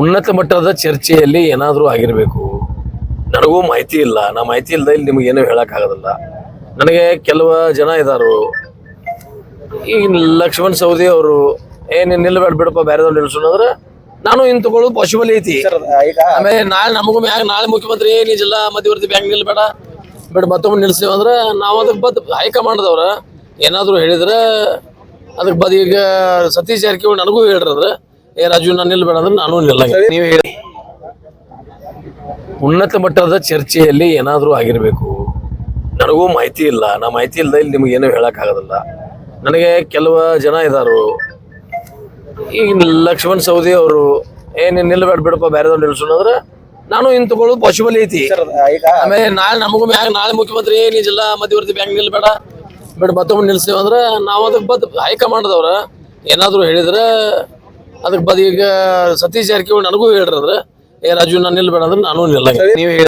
ಉನ್ನತ ಮಟ್ಟದ ಚರ್ಚೆಯಲ್ಲಿ ಏನಾದರೂ ಆಗಿರಬೇಕು. ನನಗೂ ಮಾಹಿತಿ ಇಲ್ಲ. ನಾ ಮಾಹಿತಿ ಇಲ್ಲದೆ ಇಲ್ಲಿ ನಿಮ್ಗೆ ಏನೂ ಹೇಳೋಕ್ಕಾಗೋದಿಲ್ಲ ನನಗೆ ಕೆಲವು ಜನ ಇದ್ದಾರು ಈ ಲಕ್ಷ್ಮಣ್ ಸೌದಿ ಅವರು ಏನು ನಿಲ್ಬೇಡ ಬಿಡಪ್ಪ ಬೇರೆದವ್ರು ನಿಲ್ಸೋಣ ಅಂದ್ರೆ ನಾನು ಇನ್ ತಗೊಳ್ಳೋದು ಪಾಸಿಬಲ್ ಐತಿ ಆಮೇಲೆ ನಾಳೆ ನಮಗೂ ಮ್ಯಾಗ ನಾಳೆ ಮುಖ್ಯಮಂತ್ರಿ ನೀ ಜಿಲ್ಲಾ ಮಧ್ಯವರ್ತಿ ಬ್ಯಾಂಕ್ ನಿಲ್ಬೇಡ. ಬೇಡ ಮತ್ತೊಮ್ಮೆ ನಿಲ್ಸ್ತೀವಿ ಅಂದ್ರೆ ನಾವು ಅದಕ್ಕೆ ಬದ್ ಹೈಕಮಾಂಡ್ದವ್ರ ಏನಾದರೂ ಹೇಳಿದ್ರೆ ಅದಕ್ಕೆ ಬದ್ ಈಗ ಸತೀಶ್ ಜಾರಕಿಹೊಳಿ ನನಗೂ ಹೇಳ್ರಂದ್ರೆ ಏ ರಾಜು ನಾನು ನಿಲ್ಬೇಡ ಅಂದ್ರೆ ನಾನು ನಿಲ್ಲ ನೀವು ಹೇಳಿ. ಉನ್ನತ ಮಟ್ಟದ ಚರ್ಚೆಯಲ್ಲಿ ಏನಾದರೂ ಆಗಿರಬೇಕು. ನನಗೂ ಮಾಹಿತಿ ಇಲ್ಲ. ನಾ ಮಾಹಿತಿ ಇಲ್ಲದೆ ಇಲ್ಲಿ ನಿಮ್ಗೆ ಏನೂ ಹೇಳೋಕ್ಕಾಗೋದಿಲ್ಲ ನನಗೆ ಕೆಲವು ಜನ ಇದ್ದಾರು ಈ ಲಕ್ಷ್ಮಣ್ ಸೌದಿ ಅವರು ಏ ನಿಲ್ಬೇಡ ಬಿಡಪ್ಪ ಬೇರೆದವ್ರು ನಿಲ್ಸೋಣ ಅಂದ್ರೆ ನಾನು ಇನ್ ತಗೊಳ್ಳೋದು ಪಾಸಿಬಲ್ ಐತಿ ಆಮೇಲೆ ನಾಳೆ ನಮಗೂ ಮ್ಯಾಗ ನಾಳೆ ಮುಖ್ಯಮಂತ್ರಿ ನೀ ಜಿಲ್ಲಾ ಮಧ್ಯವರ್ತಿ ಬ್ಯಾಂಕ್ ನಿಲ್ಬೇಡ. ಬೇಡ ಮತ್ತೊಮ್ಮೆ ನಿಲ್ಸ್ತೇವೆ ಅಂದ್ರೆ ನಾವು ಅದಕ್ಕೆ ಬದ್ ಹೈಕಮಾಂಡ್ದವ್ರ ಏನಾದರೂ ಹೇಳಿದ್ರೆ ಅದಕ್ಕೆ ಬದಿಗೆ ಈಗ ಸತೀಶ್ ಜಾರಕಿಹೊಳಿ ನನಗೂ ಹೇಳ್ರಂದ್ರೆ ಏ ರಾಜು ನಾನು ನಿಲ್ಬೇಡ ಅಂದ್ರೆ ನಾನು ನಿಲ್ಲ ನೀವು